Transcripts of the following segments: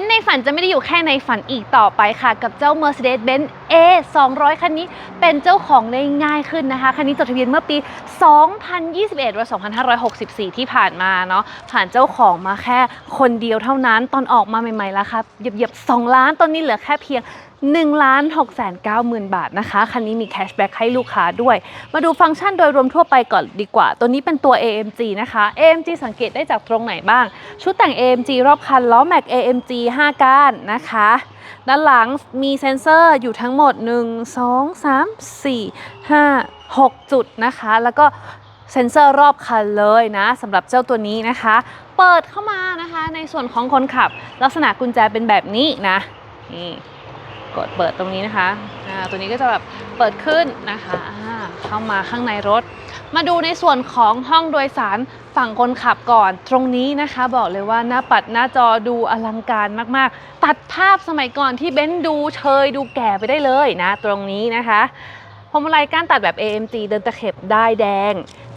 นซ์ในฝันจะไม่ได้อยู่แค่ในฝันอีกต่อไปค่ะ กับเจ้า Mercedes-Benz A 200 คันนี้เป็นเจ้าของได้ง่ายขึ้นนะคะ คันนี้จดทะเบียนเมื่อปี 2021 หรือ 2564 ที่ผ่านมาเนาะผ่านเจ้าของมาแค่คนเดียวเท่านั้น ตอนออกมาใหม่ๆแล้วครับเหยียบๆ 2 ล้านตอนนี้เหลือแค่เพียง 1ล้าน6แสน9หมื่นบาทนะคะ คันนี้มีแคชแบ็กให้ลูกค้าด้วย มาดูฟังก์ชันโดยรวมทั่วไปก่อนดีกว่า ตัวนี้เป็นตัว AMG นะคะ AMG สังเกตได้จากตรงไหนบ้าง ชุดแต่ง AMG รอบคันล้อแม็ก AMG 5 ก้านนะคะ ด้านหลังมีเซ็นเซอร์อยู่ทั้งหมด 1 2 3 4 5 6 จุดนะคะ แล้วก็เซ็นเซอร์รอบคันเลยนะสำหรับเจ้าตัวนี้นะคะ เปิดเข้ามานะคะในส่วนของคนขับ ลักษณะกุญแจเป็นแบบนี้นะนี่ กดเปิดตรงนี้นะคะตัวนี้ก็จะแบบเปิดขึ้นนะคะเข้ามาข้างในรถ มาดูในส่วนของห้องโดยสารฝั่งคนขับก่อนตรงนี้นะคะ บอกเลยว่าหน้าปัดหน้าจอดูอลังการมากๆ ตัดภาพสมัยก่อนที่เบ้นดูเชยดูแก่ไปได้เลยนะ ตรงนี้นะคะพวงมาลัยก้านตัดแบบ AMG เดินตะเข็บได้แดง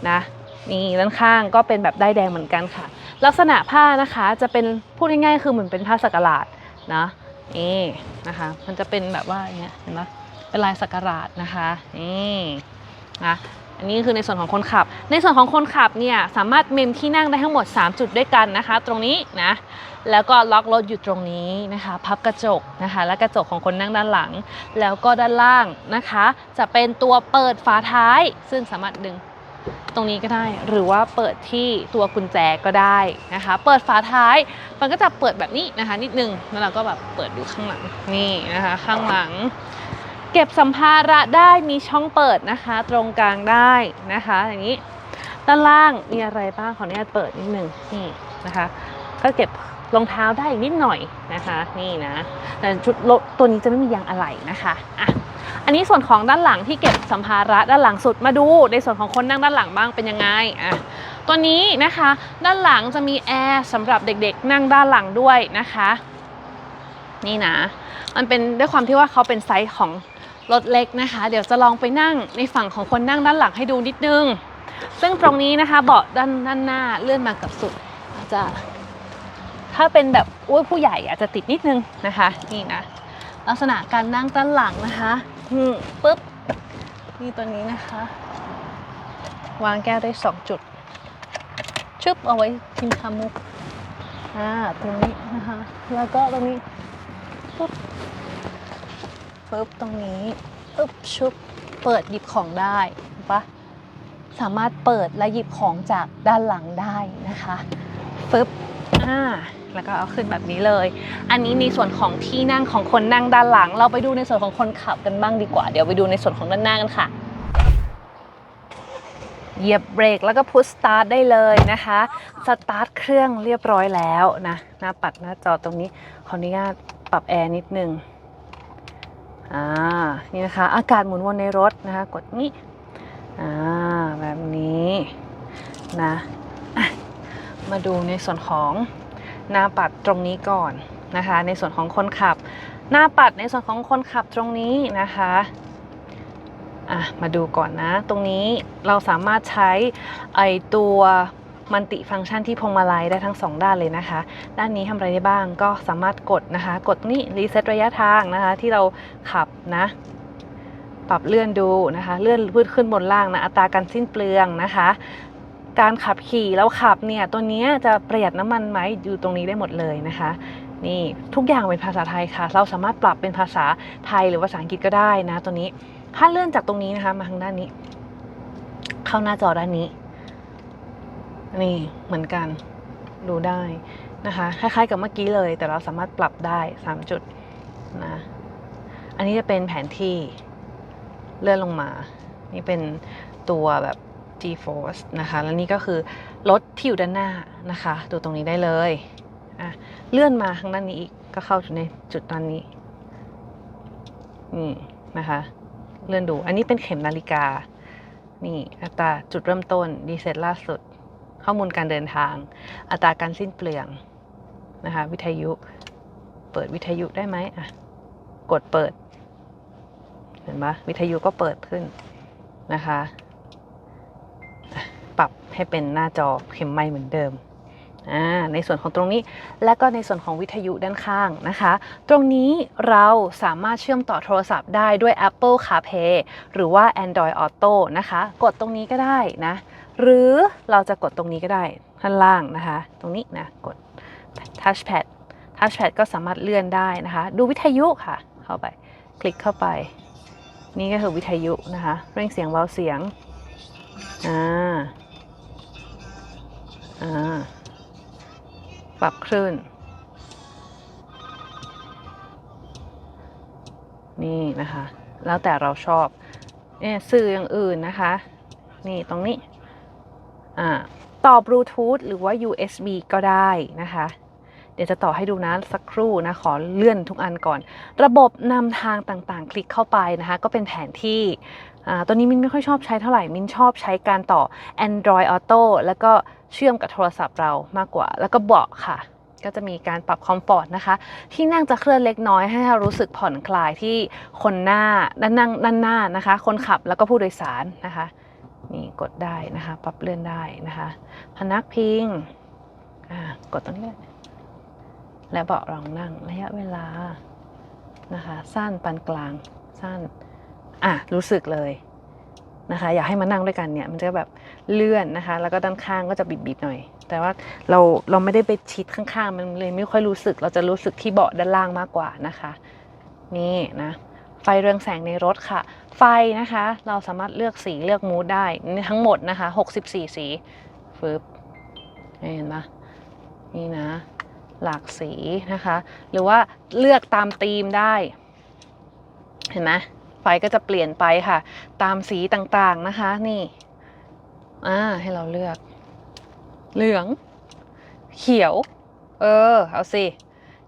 นะนี่ด้านข้างก็เป็นแบบได้แดงเหมือนกันค่ะ ลักษณะผ้านะคะจะเป็นพูดง่ายๆคือเหมือนเป็นผ้าสักหลาดนะ นี่นะคะ มันจะเป็นแบบว่าอย่างเงี้ยเห็นไหมเป็นลายสักหลาดนะคะนี่นะอันนี้คือในส่วนของคนขับ ในส่วนของคนขับเนี่ยสามารถเมมที่นั่งได้ทั้งหมด 3 จุดด้วยกันนะคะ ตรงนี้นะแล้วก็ล็อกรถอยู่ตรงนี้นะคะ พับกระจกนะคะ และกระจกของคนนั่งด้านหลัง แล้วก็ด้านล่างนะคะ จะเป็นตัวเปิดฝาท้าย ซึ่งสามารถดึง ตรงนี้ก็ได้หรือว่าเปิดที่ตัวกุญแจก็ได้นะคะ เปิดฝาท้ายมันก็จะเปิดแบบนี้นะคะ นิดนึงแล้วเราก็แบบเปิดดูข้างหลังนี่นะคะ ข้างหลัง เก็บสัมภาระได้มีช่องเปิดนะคะ ตรงกลางได้นะคะอย่างนี้ด้านล่างมีอะไรบ้างขออนุญาตเปิดนิดนึงนี่นะคะ ก็เก็บ รองเท้าได้อีกนิดหน่อยนะคะ นี่นะ แต่ชุดรถตัวนี้จะไม่มียางอะไหล่นะคะอะอันนี้ส่วนของด้านหลังที่เก็บสัมภาระด้านหลังสุดมาดู ในส่วนของคนนั่งด้านหลังบ้างเป็นยังไงอะตัวนี้นะคะ ด้านหลังจะมีแอร์สำหรับเด็กๆ นั่งด้านหลังด้วยนะคะ นี่นะ มันเป็นด้วยความที่ว่าเขาเป็นไซส์ของรถเล็กนะคะ เดี๋ยวจะลองไปนั่งในฝั่งของคนนั่งด้านหลังให้ดูนิดนึง ซึ่งตรงนี้นะคะเบาะด้านด้านหน้าเลื่อนมากับสุดจะ ถ้าเป็นแบบอุ้ยผู้ใหญ่อาจจะติดนิดนึงนะคะนี่นะลักษณะการนั่งด้านหลังนะคะอืมปุ๊บนี่ตัวนี้นะคะ วางแก้วได้สองจุดชึบเอาไว้กินคามุกอ่าตรงนี้นะคะ แล้วก็ตรงนี้ปุ๊บปุ๊บตรงนี้ปุ๊บชุบเปิดหยิบของได้เห็นปะสามารถเปิดและหยิบของจากด้านหลังได้นะคะปึ๊บอ่า แล้วก็เอาขึ้นแบบนี้เลย อันนี้ในส่วนของที่นั่งของคนนั่งด้านหลัง เราไปดูในส่วนของคนขับกันบ้างดีกว่า เดี๋ยวไปดูในส่วนของด้านหน้ากันค่ะ เหยียบเบรกแล้วก็พุชสตาร์ทได้เลยนะคะ สตาร์ทเครื่องเรียบร้อยแล้วนะหน้าปัดหน้าจอตรงนี้ขออนุญาตปรับแอร์นิดนึงอ่านี่นะคะ อากาศหมุนวนในรถนะคะ กดนี้อ่าแบบนี้นะะมาดูในส่วนของ หน้าปัดตรงนี้ก่อนนะคะ ในส่วนของคนขับ หน้าปัดในส่วนของคนขับตรงนี้นะคะอะมาดูก่อนนะ ตรงนี้เราสามารถใช้ไอตัวมันติฟังก์ชันที่พวงมาลัยได้ทั้งสองด้านเลยนะคะ ด้านนี้ทำอะไรได้บ้างก็สามารถกดนะคะ กดนี่รีเซ็ตระยะทางนะคะ ที่เราขับนะ ปรับเลื่อนดูนะคะ เลื่อนพืดขึ้นบนล่างนะ อัตราการสิ้นเปลืองนะคะ การขับขี่แล้วขับเนี่ยตัวนี้จะประหยัดน้ำมันไหมอยู่ตรงนี้ได้หมดเลยนะคะนี่ทุกอย่างเป็นภาษาไทยค่ะ เราสามารถปรับเป็นภาษาไทยหรือภาษาอังกฤษก็ได้นะตัวนี้ถ้าเลื่อนจากตรงนี้นะคะ มาทางด้านนี้ เข้าหน้าจอด้านนี้ นี่เหมือนกันดูได้นะคะคล้ายๆกับเมื่อกี้เลย แต่เราสามารถปรับได้ 3 จุดนะอันนี้จะเป็นแผนที่เลื่อนลงมา นี่เป็นตัวแบบ G-force นะคะแล้วนี่ก็คือรถที่อยู่ด้านหน้านะคะ ดูตรงนี้ได้เลยอะเลื่อนมาทางด้านนี้อีกก็เข้าถึงในจุดตอนนี้นี่นะคะเลื่อนดูอันนี้เป็นเข็มนาฬิกา นี่อัตราจุดเริ่มต้นดีเซลล่าสุด ข้อมูลการเดินทาง อัตราการสิ้นเปลืองนะคะวิทยุเปิดวิทยุได้ไหมอะกดเปิด เห็นไหมวิทยุก็เปิดขึ้นนะคะ ปรับให้เป็นหน้าจอเข็มไม้เหมือนเดิมอ่าในส่วนของตรงนี้และก็ในส่วนของวิทยุด้านข้างนะคะ ตรงนี้เราสามารถเชื่อมต่อโทรศัพท์ได้ด้วย Apple CarPlay หรือว่า Android Auto นะคะ กดตรงนี้ก็ได้นะ หรือเราจะกดตรงนี้ก็ได้ข้างล่างนะคะ ตรงนี้นะ กด Touchpad Touchpad ก็สามารถเลื่อนได้นะคะ ดูวิทยุค่ะ เข้าไป คลิกเข้าไป นี่ก็คือวิทยุนะคะ เร่งเสียงเบาเสียงอ่า อ่า ปรับคลื่น นี่นะคะ แล้วแต่เราชอบเนี่ยสื่ออย่างอื่นนะคะ นี่ตรงนี้ อ่า ต่อบลูทูธหรือว่า USB ก็ได้นะคะเดี๋ยวจะต่อให้ดูนะสักครู่นะ ขอเลื่อนทุกอันก่อน ระบบนำทางต่างๆ คลิกเข้าไปนะคะ ก็เป็นแผนที่ตัวนี้มินไม่ค่อยชอบใช้เท่าไหร่ มินชอบใช้การต่อ Android Auto แล้วก็ เชื่อมกับโทรศัพท์เรามากกว่า แล้วก็เบาะค่ะ ก็จะมีการปรับคอมฟอร์ตนะคะ ที่นั่งจะเคลื่อนเล็กน้อยให้เรารู้สึกผ่อนคลายที่คนหน้าด้านนั่งด้านหน้านะคะ คนขับแล้วก็ผู้โดยสารนะคะนี่กดได้นะคะ ปรับเลื่อนได้นะคะ พนักพิงอ่ากดตรงนี้และเบาะรองนั่งระยะเวลานะคะ สั้นปานกลางสั้นอะรู้สึกเลย นะคะอยากให้มานั่งด้วยกันเนี่ยมันจะแบบเลื่อนนะคะ แล้วก็ด้านข้างก็จะบิดๆหน่อย แต่ว่าเราเราไม่ได้ไปชิดข้างๆ มันเลยไม่ค่อยรู้สึก เราจะรู้สึกที่เบาะด้านล่างมากกว่านะคะ นี่นะไฟเรืองแสงในรถค่ะ ไฟนะคะ เราสามารถเลือกสีเลือกมูดได้ทั้งหมดนะคะ 64 สีฟึบเห็นปะนี่นะ หลากสีนะคะ หรือว่าเลือกตามธีมได้ เห็นไหม ไฟก็จะเปลี่ยนไปค่ะ ตามสีต่างๆนะคะ นี่อ่าให้เราเลือก เหลือง เขียว เออ เอาสิ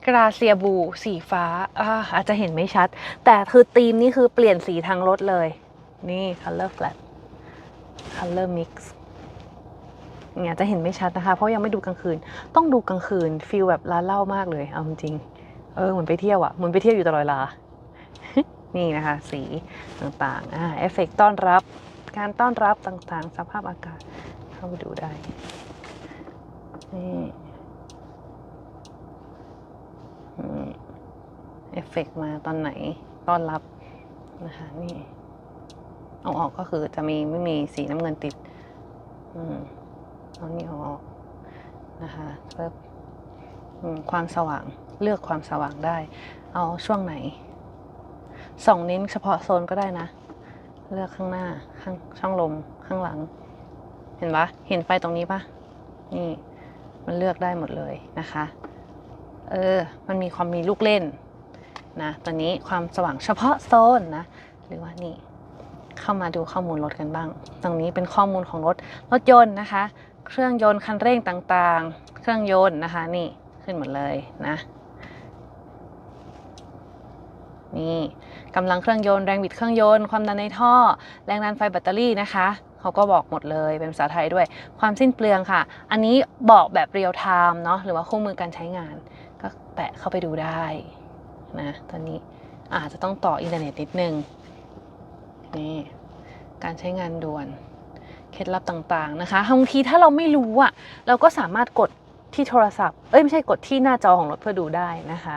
กราเซียบู สีฟ้าอาอาจจะเห็นไม่ชัด แต่คือธีมนี่คือเปลี่ยนสีทางรถเลย นี่ color flat color mix เนี่ยจะเห็นไม่ชัดนะคะ เพราะยังไม่ดูกลางคืน ต้องดูกลางคืนฟีลแบบร้านเหล้ามากเลย เอาจริง เออเหมือนไปเที่ยวอะ่ะเหมือนไปเที่ยวอยู่ตลอดเวลา นี่นะคะ สีต่างๆเอฟเฟกต้อนรับ การต้อนรับต่างๆ สภาพอากาศเข้าไปดูได้ นี่เอฟเฟกต์มาตอนไหนต้อนรับนะคะนี่เอาออกก็คือจะมีไม่มีสีน้ำเงินติด อืมเอานี่เอาออกนะคะเพิ่มอืมความสว่างเลือกความสว่างได้ เอาช่วงไหน ส่องนิ้นเฉพาะโซนก็ได้นะ เลือกข้างหน้าข้างช่องลมข้างหลัง เห็นปะเห็นไฟตรงนี้ปะนี่มันเลือกได้หมดเลยนะคะ เออ มันมีความมีลูกเล่นนะตอนนี้ความสว่างเฉพาะโซนนะ หรือว่านี่ เข้ามาดูข้อมูลรถกันบ้าง ตรงนี้เป็นข้อมูลของรถ รถยนต์นะคะ เครื่องยนต์คันเร่งต่างๆ เครื่องยนต์นะคะ นี่ขึ้นหมดเลยนะ นี่กำลังเครื่องยนต์แรงบิดเครื่องยนต์ความดันในท่อ แรงดันไฟแบตเตอรี่นะคะเขาก็บอกหมดเลยเป็นภาษาไทยด้วย ความสิ้นเปลืองค่ะ อันนี้บอกแบบเรียลไทม์เนาะหรือว่าคู่มือการใช้งาน ก็แตะเข้าไปดูได้นะตอนนี้อาจจะต้องต่ออินเทอร์เน็ตนิดนึงนี่การใช้งานด่วนเคล็ดลับต่างๆนะคะบางทีถ้าเราไม่รู้อะเราก็สามารถกดที่โทรศัพท์ เอ้ยไม่ใช่กดที่หน้าจอของรถเพื่อดูได้นะคะ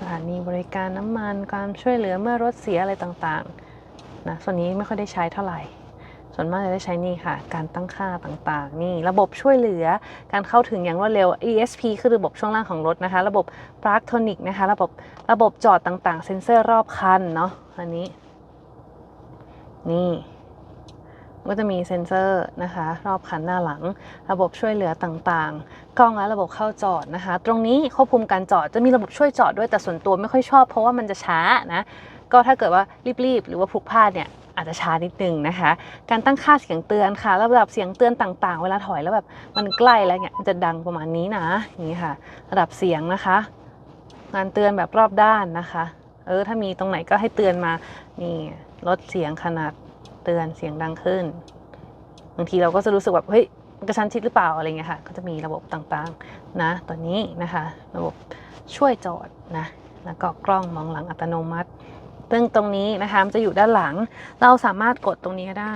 สถานีบริการน้ำมันการช่วยเหลือเมื่อรถเสียอะไรต่างๆนะส่วนนี้ไม่ค่อยได้ใช้เท่าไหร่ส่วนมากจะได้ใช้นี่ค่ะ การตั้งค่าต่างๆ นี่ระบบช่วยเหลือการเข้าถึงอย่างรวดเร็ว ESP คือระบบช่วงล่างของรถนะคะ ระบบ p l u g t o n i c นะคะ ระบบระบบจอดต่างๆ เซ็นเซอร์รอบคันเนาะอันนี้ นี่ ก็จะมีเซ็นเซอร์นะคะ รอบคันหน้าหลัง ระบบช่วยเหลือต่างๆ กล้องและระบบเข้าจอดนะคะ ตรงนี้ควบคุมการจอดจะมีระบบช่วยจอดด้วยแต่ส่วนตัวไม่ค่อยชอบ เพราะว่ามันจะช้านะ ก็ถ้าเกิดว่ารีบๆ หรือว่าพลุกพลาดเนี่ยอาจจะช้านิดนึงนะคะ การตั้งค่าเสียงเตือนค่ะ ระดับเสียงเตือนต่างๆ เวลาถอยแล้วแบบมันใกล้แล้วเนี่ยมันจะดังประมาณนี้นะอย่างนี้ค่ะ ระดับเสียงนะคะการเตือนแบบรอบด้านนะคะ เออถ้ามีตรงไหนก็ให้เตือนมานี่ลดเสียงขนาด เตือนเสียงดังขึ้น บางทีเราก็จะรู้สึกแบบเฮ้ยกระชั้นชิดหรือเปล่าอะไรเงี้ยค่ะ ก็จะมีระบบต่างๆนะตัวนี้นะคะ ระบบช่วยจอดนะ แล้วก็กล้องมองหลังอัตโนมัติ ซึ่งตรงนี้นะคะมันจะอยู่ด้านหลัง เราสามารถกดตรงนี้ก็ได้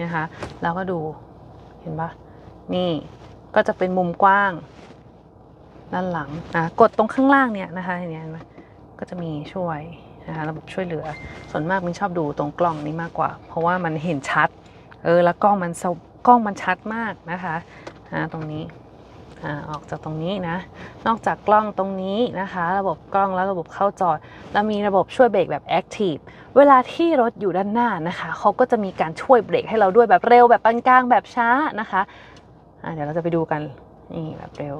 นะคะ เราก็ดูเห็นปะนี่ก็จะเป็นมุมกว้าง ด้านหลังนะกดตรงข้างล่างเนี่ยนะคะเนี่ยเห็นไหมก็จะมีช่วย นะคะระบบช่วยเหลือ ส่วนมากมินชอบดูตรงกล้องนี้มากกว่า เพราะว่ามันเห็นชัด เออแล้วกล้องมันกล้องมันชัดมากนะคะอ่าตรงนี้อ่าออกจากตรงนี้นะ นอกจากกล้องตรงนี้นะคะ ระบบกล้องและระบบเข้าจอด แล้วมีระบบช่วยเบรกแบบ Active เวลาที่รถอยู่ด้านหน้านะคะเขาก็จะมีการช่วยเบรกให้เราด้วยแบบเร็วแบบปานกลางแบบช้านะคะอ่าเดี๋ยวเราจะไปดูกันนี่แบบเร็ว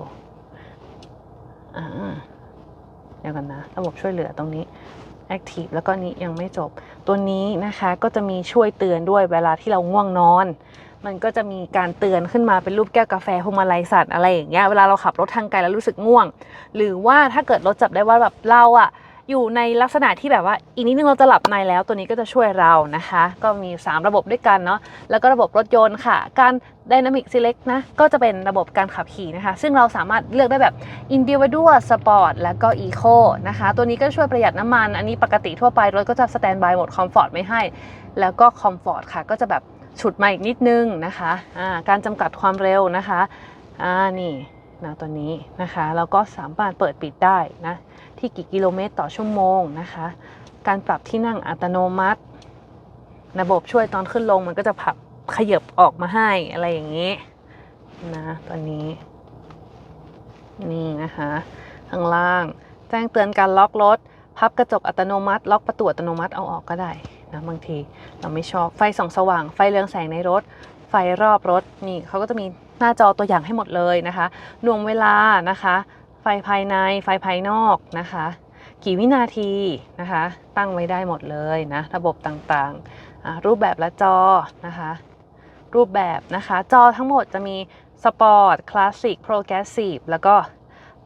อ่าเดี๋ยวกันนะ ระบบช่วยเหลือตรงนี้ Active แล้วก็นี้ยังไม่จบ ตัวนี้นะคะก็จะมีช่วยเตือนด้วยเวลาที่เราง่วงนอน มันก็จะมีการเตือนขึ้นมาเป็นรูปแก้วกาแฟพวงมาลัยสัตว์อะไรอย่างเงี้ยเวลาเราขับรถทางไกลแล้วรู้สึกง่วง หรือว่าถ้าเกิดรถจับได้ว่าแบบเราอะ อยู่ในลักษณะที่แบบว่าอีกนิดนึงเราจะหลับในแล้วตัวนี้ก็จะช่วยเรานะคะ ก็มี 3 ระบบด้วยกันเนาะแล้วก็ระบบรถยนต์ค่ะ การ Dynamic Select นะก็จะเป็นระบบการขับขี่นะคะ ซึ่งเราสามารถเลือกได้แบบ Individual Sport แล้วก็ Eco นะคะ ตัวนี้ก็ช่วยประหยัดน้ำมัน อันนี้ปกติทั่วไปรถก็จะ Standby โหมด Comfort ไม่ให้ แล้วก็ Comfort ค่ะ ก็จะแบบฉุดมาอีกนิดนึงนะคะอ่าการจำกัดความเร็วนะคะอ่านี่นะตัวนี้นะคะแล้วก็สามารถเปิดปิดได้นะ ที่กี่กิโลเมตรต่อชั่วโมงนะคะ การปรับที่นั่งอัตโนมัติ ระบบช่วยตอนขึ้นลงมันก็จะผับขยับออกมาให้อะไรอย่างนี้นะตัวนี้ นี่นะคะ ข้างล่าง แจ้งเตือนการล็อกรถ พับกระจกอัตโนมัติ ล็อกประตูอัตโนมัติเอาออกก็ได้นะบางทีเราไม่ชอบไฟส่องสว่าง ไฟเรืองแสงในรถ ไฟรอบรถนี่เขาก็จะมีหน้าจอตัวอย่างให้หมดเลยนะคะหน่วงเวลานะคะ ไฟภายในไฟภายนอกนะคะ กี่วินาทีนะคะ ตั้งไว้ได้หมดเลยนะ ระบบต่างๆ รูปแบบและจอนะคะ รูปแบบนะคะ จอทั้งหมดจะมีสปอร์ตคลาสสิกโปรแกรสซีฟแล้วก็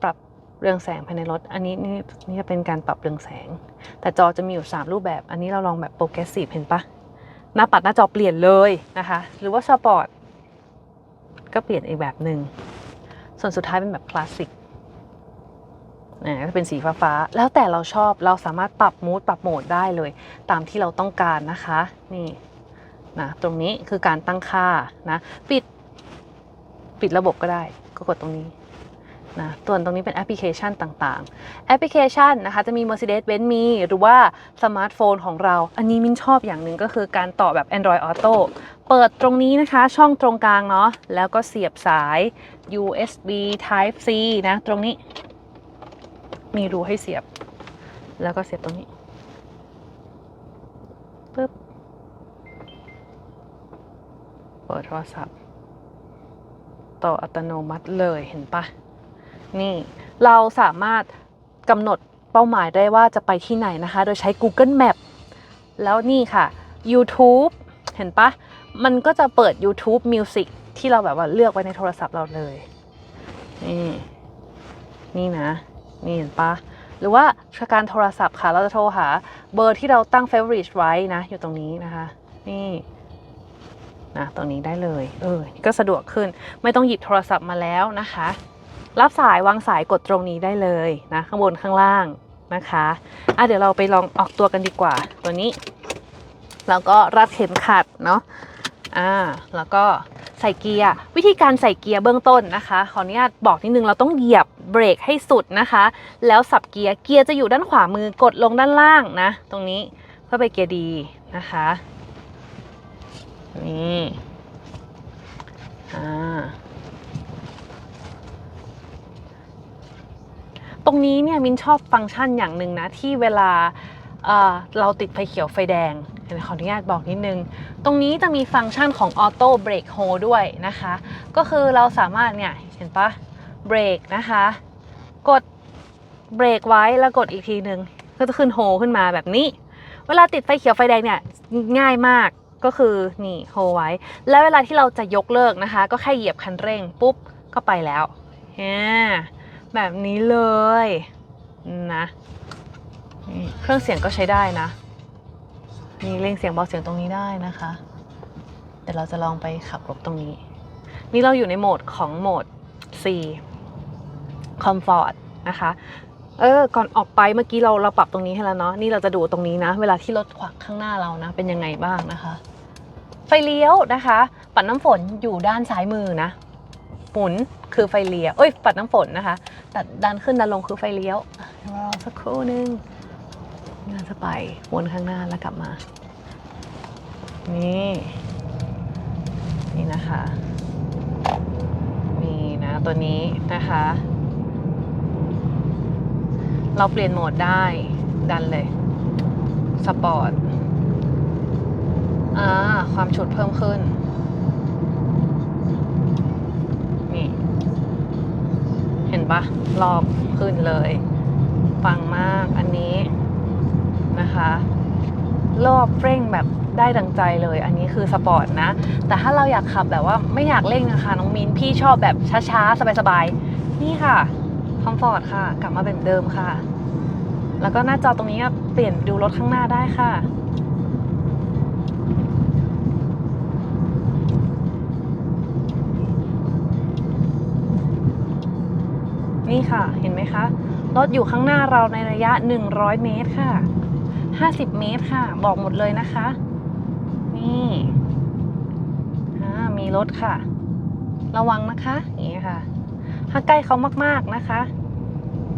ปรับเรืองแสงภายในรถ อันนี้นี่นี่จะเป็นการปรับเรืองแสง แต่จอจะมีอยู่ 3 รูปแบบ อันนี้เราลองแบบโปรแกรสซีฟเห็นปะหน้าปัดหน้าจอเปลี่ยนเลยนะคะ หรือว่าสปอร์ตก็เปลี่ยนอีกแบบหนึ่งส่วนสุดท้ายเป็นแบบคลาสสิก นะก็จะเป็นสีฟ้าๆแล้วแต่เราชอบเราสามารถปรับมูดปรับโหมดได้เลย ตามที่เราต้องการนะคะนี่นะตรงนี้คือการตั้งค่านะปิดปิดระบบก็ได้ก็กดตรงนี้นะส่วนตรงนี้เป็นแอปพลิเคชันต่างๆ แอปพลิเคชันนะคะจะมี Mercedes-Benz มีหรือว่าสมาร์ทโฟนของเรา อันนี้มินชอบอย่างหนึ่งก็คือการต่อแบบ Android Auto เปิดตรงนี้นะคะช่องตรงกลางเนาะแล้วก็เสียบสาย USB Type C นะตรงนี้ มีรูให้เสียบ แล้วก็เสียบตรงนี้ปึ๊บเปิดโทรศัพท์ ต่ออัตโนมัติเลยเห็นปะนี่เราสามารถกำหนดเป้าหมายได้ว่าจะไปที่ไหนนะคะ โดยใช้ Google Map แล้วนี่ค่ะ YouTube เห็นปะมันก็จะเปิด YouTube Music ที่เราแบบว่าเลือกไว้ในโทรศัพท์เราเลย นี่ นี่นะ นี่เห็นปะหรือว่าการโทรศัพท์ค่ะ เราจะโทรหาเบอร์ที่เราตั้ง favorite ไว้นะ อยู่ตรงนี้นะคะ นี่นะตรงนี้ได้เลย เออ ก็สะดวกขึ้น ไม่ต้องหยิบโทรศัพท์มาแล้วนะคะ รับสายวางสายกดตรงนี้ได้เลยนะ ข้างบนข้างล่างนะคะอะเดี๋ยวเราไปลองออกตัวกันดีกว่า ตัวนี้ แล้วก็รัดเข็มขัดเนาะ อ่าแล้วก็ใส่เกียร์วิธีการใส่เกียร์เบื้องต้นนะคะ ขออนุญาตบอกนิดนึงเราต้องเหยียบเบรกให้สุดนะคะ แล้วสับเกียร์เกียร์จะอยู่ด้านขวามือกดลงด้านล่างนะ ตรงนี้เพื่อไปเกียร์ดีนะคะนี่อ่าตรงนี้เนี่ยมินชอบฟังก์ชันอย่างหนึ่งนะที่เวลาเอ่อเราติดไฟเขียวไฟแดง ดี๋ยวขออนุญาตบอกนิดนึง ตรงนี้จะมีฟังก์ชันของออโต้เบรกโฮด้วยนะคะ ก็คือเราสามารถเนี่ยเห็นปะเบรกนะคะ กดเบรกไว้แล้วกดอีกทีหนึ่งก็จะขึ้นโฮขึ้นมาแบบนี้ เวลาติดไฟเขียวไฟแดงเนี่ยง่ายมากก็คือนี่โฮไว้ แล้วเวลาที่เราจะยกเลิกนะคะ ก็แค่เหยียบคันเร่งปุ๊บก็ไปแล้วแฮแบบนี้เลยนะเครื่องเสียงก็ใช้ได้นะ มีเร่งเสียงเบาเสียงตรงนี้ได้นะคะ เดี๋ยวเราจะลองไปขับรถตรงนี้ นี่เราอยู่ในโหมดของโหมด C Comfort นะคะ เออ ก่อนออกไปเมื่อกี้เราเราปรับตรงนี้ให้แล้วเนาะ นี่เราจะดูตรงนี้นะ เวลาที่รถขวางข้างหน้าเรานะ เป็นยังไงบ้างนะคะ ไฟเลี้ยวนะคะ ปัดน้ำฝนอยู่ด้านซ้ายมือนะ หมุนคือไฟเลี้ยว เอ้ย ปัดน้ำฝนนะคะ แต่ดันขึ้นดันลงคือไฟเลี้ยวรอสักครู่นึง งานจะไปวนข้างหน้าแล้วกลับมา นี่ นี่นะคะนี่นะตัวนี้นะคะ เราเปลี่ยนโหมดได้ดันเลยสปอร์ตอ่าความฉุดเพิ่มขึ้น นี่ เห็นปะรอบขึ้นเลย ฟังมาก นะคะ รอบเร่งแบบได้ดังใจเลย อันนี้คือสปอร์ตนะ แต่ถ้าเราอยากขับแบบว่าไม่อยากเร่งนะคะน้องมินพี่ชอบแบบช้าๆ สบายๆ นี่ค่ะคอมฟอร์ตค่ะ กลับมาเป็นเดิมค่ะ แล้วก็หน้าจอตรงนี้เปลี่ยนดูรถข้างหน้าได้ค่ะนี่ค่ะ เห็นไหมคะ รถอยู่ข้างหน้าเราในระยะ 100 เมตรค่ะ 50 เมตรค่ะ บอกหมดเลยนะคะ นี่มีรถค่ะ ระวังนะคะนี้ค่ะ ถ้าใกล้เขามากๆนะคะ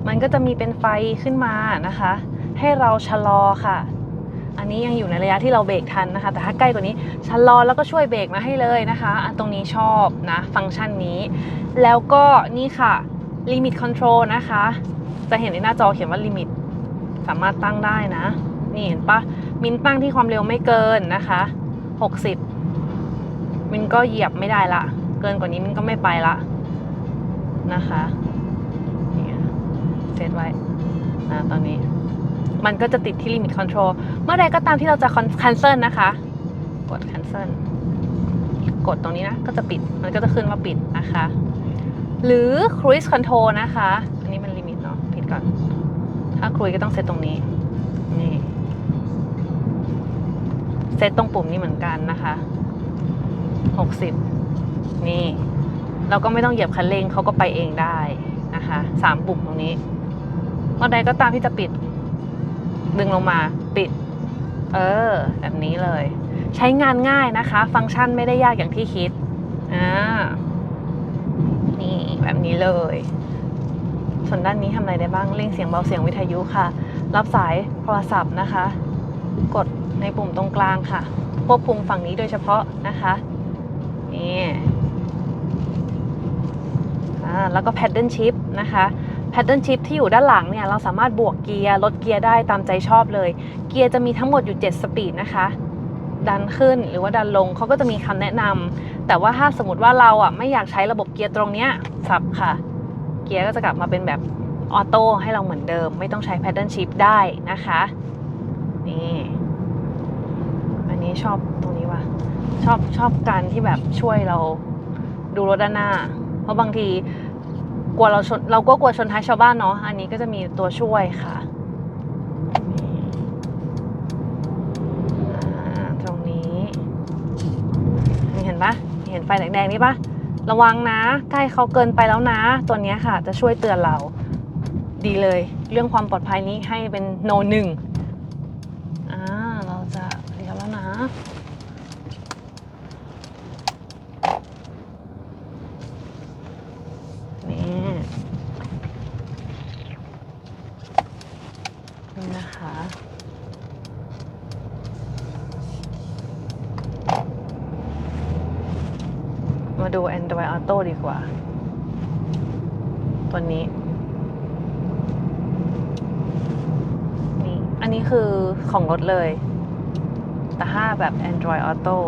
มันก็จะมีเป็นไฟขึ้นมานะคะ ให้เราชะลอค่ะ อันนี้ยังอยู่ในระยะที่เราเบรกทันนะคะ แต่ถ้าใกล้กว่านี้ชะลอแล้วก็ช่วยเบรกมาให้เลยนะคะอันตรงนี้ชอบนะ ฟังก์ชันนี้ แล้วก็นี่ค่ะ Limit Control นะคะ จะเห็นในหน้าจอเขียนว่า Limit สามารถตั้งได้นะ นี่เห็นปะมินตั้งที่ความเร็วไม่เกินนะคะ 60 มินก็เหยียบไม่ได้ละ เกินกว่านี้มินก็ไม่ไปละนะคะนี่เซตไว้นะตอนนี้ มันก็จะติดที่ Limit Control เมื่อใดก็ตามที่เราจะ cancel นะคะ กด cancel กดตรงนี้นะ ก็จะปิด มันก็จะขึ้นว่าปิดนะคะ หรือ cruise control นะคะ อันนี้มันลิมิตเนาะ ผิดก่อน ถ้า cruise ก็ต้องเซตตรงนี้ เซตตรงปุ่มนี้เหมือนกันนะคะ60นี่ เราก็ไม่ต้องเหยียบคันเร่งเขาก็ไปเองได้นะคะสามปุ่มตรงนี้เมื่อใดก็ตามที่จะปิด ดึงลงมาปิด เออ แบบนี้เลย ใช้งานง่ายนะคะ ฟังก์ชันไม่ได้ยากอย่างที่คิดอ่านี่แบบนี้เลย ส่วนด้านนี้ทำอะไรได้บ้างเร่งเสียงเบาเสียงวิทยุค่ะ รับสายโทรศัพท์นะคะ กด ในปุ่มตรงกลางค่ะ ควบคุมฝั่งนี้โดยเฉพาะนะคะนี่แล้วก็ paddle shift นะคะ paddle shift ที่อยู่ด้านหลังเนี่ย เราสามารถบวกเกียร์ลดเกียร์ได้ตามใจชอบเลย เกียร์จะมีทั้งหมดอยู่ 7 สปีดนะคะ ดันขึ้นหรือว่าดันลงเขาก็จะมีคำแนะนำแต่ว่าถ้าสมมติว่าเราอะไม่อยากใช้ระบบเกียร์ตรงเนี้ยสับค่ะ เกียร์ก็จะกลับมาเป็นแบบออโต้ให้เราเหมือนเดิม ไม่ต้องใช้ paddle shift ได้นะคะนี่ นี้ชอบตรงนี้ว่ะชอบชอบการที่แบบช่วยเราดูรถด้านหน้า เพราะบางทีกลัวเราชนเราก็กลัวชนท้ายชาวบ้านเนาะอันนี้ก็จะมีตัวช่วยค่ะตรงนี้นี่เห็นปะเห็นไฟแดงๆนี่ปะระวังนะ ใกล้เขาเกินไปแล้วนะ ตัวนี้ค่ะ จะช่วยเตือนเราดีเลย เรื่องความปลอดภัยนี้ให้เป็นโนหนึ่งอ่าเราจะเลี้ยวแล้วนะ นี่นี่นะคะ มาดู Android Auto ดีกว่า ตัวนี้ นี่ อันนี้คือของรถเลย แต่ถ้าแบบ Android Auto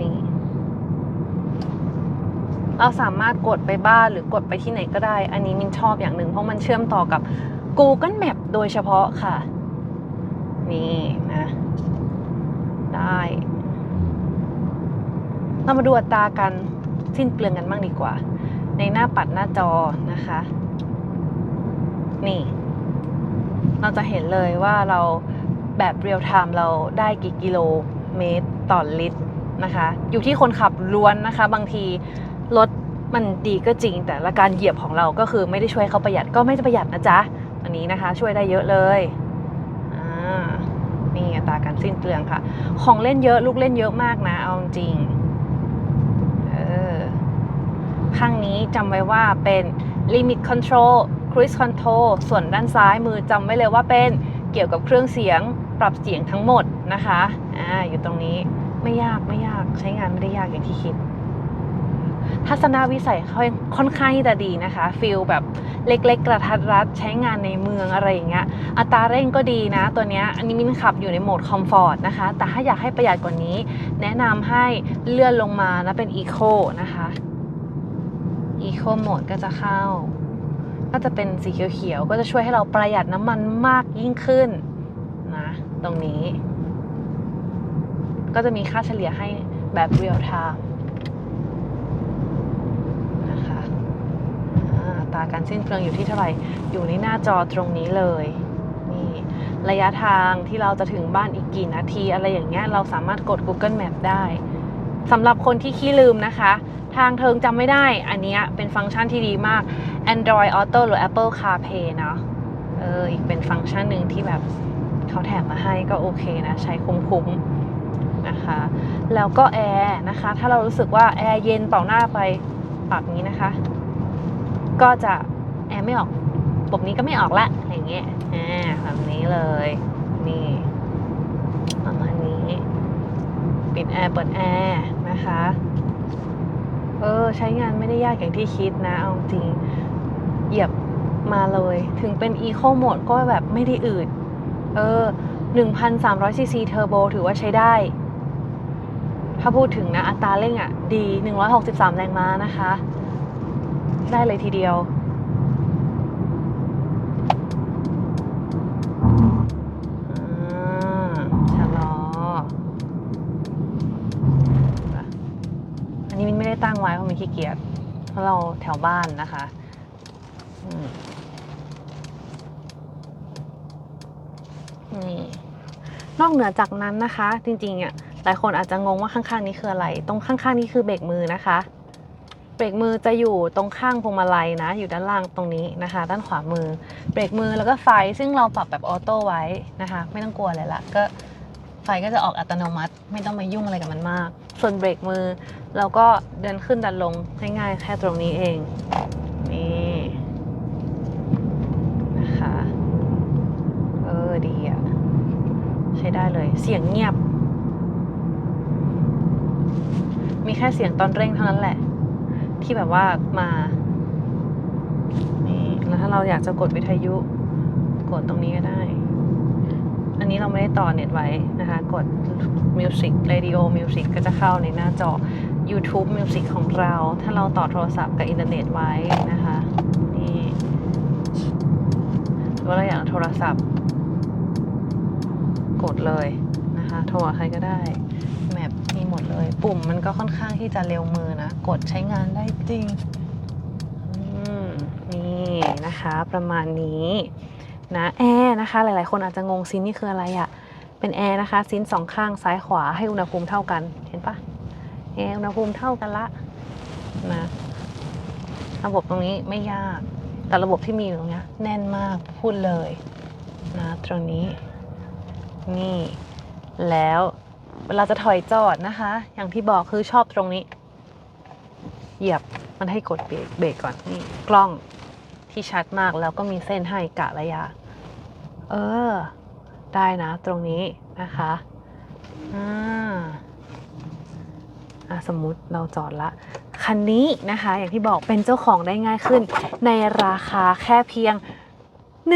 นี่เราสามารถกดไปบ้านหรือกดไปที่ไหนก็ได้ อันนี้มินชอบอย่างหนึ่งเพราะมันเชื่อมต่อกับ Google Map โดยเฉพาะค่ะ นี่นะ ได้ เรามาดูอัตราการสิ้นเปลืองกันบ้างดีกว่า ในหน้าปัดหน้าจอนะคะ นี่ เราจะเห็นเลยว่าเราแบบเรียลไทม์เราได้กี่กิโลเมตรต่อลิตรนะคะ อยู่ที่คนขับล้วนนะคะ บางทีรถมันดีก็จริง แต่ละการเหยียบของเราก็คือไม่ได้ช่วยเขาประหยัดก็ไม่ได้ประหยัดนะจ๊ะ อันนี้นะคะช่วยได้เยอะเลยนี่อัตราการสิ้นเปลืองค่ะ ของเล่นเยอะลูกเล่นเยอะมากนะ เอาจริงเออข้างนี้จำไว้ว่าเป็น Limit Control Cruise Control ส่วนด้านซ้ายมือจำไว้เลยว่าเป็นเกี่ยวกับเครื่องเสียงปรับเสียงทั้งหมดนะคะ อ่า อยู่ตรงนี้ไม่ยากไม่ยากใช้งานไม่ได้ยากอย่างที่คิด ทัศนวิสัยเขาค่อนข้างที่จะดีนะคะฟิลแบบเล็ก ๆ กระทัดรัดใช้งานในเมืองอะไรอย่างเงี้ยอัตราเร่งก็ดีนะ ตัวเนี้ยอันนี้มินขับอยู่ในโหมดคอมฟอร์ตนะคะ แต่ถ้าอยากให้ประหยัดกว่านี้ แนะนำให้เลื่อนลงมานะเป็นอีโคนะคะอีโคโหมดก็จะเข้า ก็จะเป็นสีเขียวๆก็จะช่วยให้เราประหยัดน้ำมันมากยิ่งขึ้นนะตรงนี้ ก็จะมีค่าเฉลี่ยให้แบบเรียลไทม์นะคะอ่าอัต ราการสิ้นเปลืองอยู่ที่เท่าไหร่ อยู่ในหน้าจอตรงนี้เลยนี่ระยะทางที่เราจะถึงบ้านอีกกี่นาที อะไรอย่างเงี้ยเราสามารถกด Google Map ได้สำหรับคนที่ขี้ลืมนะคะ ทางเทิงจำไม่ได้ อันนี้เป็นฟังก์ชันที่ดีมาก Android Auto หรือ Apple CarPlay เนาะเอออีกเป็นฟังก์ชันหนึ่งที่แบบเขาแถมมาให้ก็โอเคนะ ใช้คุ้มๆนะคะ แล้วก็แอร์นะคะ ถ้าเรารู้สึกว่าแอร์เย็นเป่าหน้าไปปรับนี้นะคะ ก็จะแอร์ไม่ออกปุ่มนี้ก็ไม่ออกละอย่างเงี้ยอ่าแบบนี้เลย นี่ประมาณนี้ ปิดแอร์เปิดแอร์นะคะ เออ ใช้งานไม่ได้ยากอย่างที่คิดนะ เอาจริง เหยียบมาเลย ถึงเป็น Eco Mode ก็แบบไม่ได้อืด เออ1,300ซีซีเทอร์โบถือว่าใช้ได้ ถ้าพูดถึงนะ อัตราเร่งอะ ดี 163 แรงม้านะคะ ได้เลยทีเดียวอ่าชะลอ อันนี้มินไม่ได้ตั้งไว้เพราะมินขี้เกียจ เพราะเราแถวบ้านนะคะนี่นอกเหนือจากนั้นนะคะ จริงๆอะหลายคนอาจจะงงว่าข้างๆนี้คืออะไร ตรงข้างๆนี้คือเบรกมือนะคะ เบรกมือจะอยู่ตรงข้างพวงมาลัยนะ อยู่ด้านล่างตรงนี้นะคะ ด้านขวามือ เบรกมือแล้วก็ไฟซึ่งเราปรับแบบออโต้ไว้นะคะ ไม่ต้องกลัวเลยละก็ไฟก็จะออกอัตโนมัติ ไม่ต้องมายุ่งอะไรกับมันมาก ส่วนเบรกมือเราก็เดินขึ้นดันลงง่ายๆแค่ตรงนี้เองนี่นะคะเออดีอะใช้ได้เลยเสียงเงียบ มีแค่เสียงตอนเร่งเท่านั้นแหละ ที่แบบว่ามานี่แล้วถ้าเราอยากจะกดวิทยุกดตรงนี้ก็ได้ อันนี้เราไม่ได้ต่อเน็ตไว้นะคะ กด Music Radio Music ก็จะเข้าในหน้าจอ YouTube Music ของเรา ถ้าเราต่อโทรศัพท์กับอินเทอร์เน็ตไว้นะคะนี่หรือว่าเราอยากโทรศัพท์ กดเลยนะคะ โทรกับใครก็ได้ แมปมีหมดเลย ปุ่มมันก็ค่อนข้างที่จะเร็วมือนะ กดใช้งานได้จริงนี่นะคะประมาณนี้นะแอร์นะคะ หลายๆ คนอาจจะงงซินนี่คืออะไรอะ่ะเป็นแอร์นะคะซินสองข้างซ้ายขวาให้อุณหภูมิเท่ากันเห็นปะแอร์อุณหภูมิเท่ากันละนะระบบตรงนี้ไม่ยาก แต่ระบบที่มีอยู่ตรงนี้แน่นมากพูดเลยนะตรงนี้ นี่แล้ว เวลาจะถอยจอดนะคะ อย่างที่บอกคือชอบตรงนี้ เหยียบมันให้กดเบรกเบรกก่อนนี่กล้องที่ชัดมากแล้วก็มีเส้นให้กะระยะ เออ ได้นะตรงนี้นะคะอ่าสมมุติเราจอดละ คันนี้นะคะ อย่างที่บอกเป็นเจ้าของได้ง่ายขึ้น ในราคาแค่เพียง 1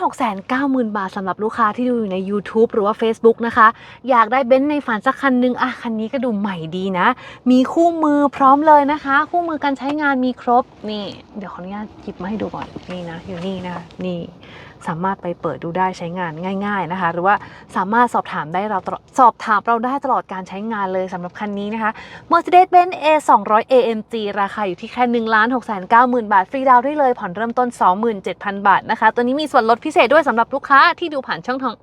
6 9 0 0 0 บาทสำหรับลูกค้าที่ดูอยู่ใน YouTube หรือว่า Facebook นะคะ อยากได้เบนซ์ในฝันสักคันหนึงอะคันนี้ก็ดูใหม่ดีนะ มีคู่มือพร้อมเลยนะคะ คู่มือการใช้งานมีครบนี่ เดี๋ยวขออนุญาตหยิบมาให้ดูก่อนนี่นะอยู่นี่นะนี่ สามารถไปเปิดดูได้ใช้งานง่าย ๆนะคะ หรือว่าสามารถสอบถามได้เราสอบถามเราได้ตลอดการใช้งานเลยสำหรับคันนี้นะคะ Mercedes-Benz A 2 0 0 AMG ราคาอยู่ที่แค่1 6 9 0 0 0 0 บาท ฟรีดาวได้เลย ผ่อนเริ่มต้น 27,000 บาทนะคะ ตัวนี้มีส่วนลดพิเศษด้วยสำหรับลูกค้าที่ดูผ่านช่องทาง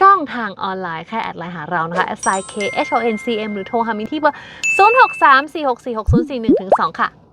ช่องทางออนไลน์แค่แอดไลน์หาเรานะคะ s i k h o n c m หรือโทรหามินที่เบอร์ 0634646041ถึง2ค่ะ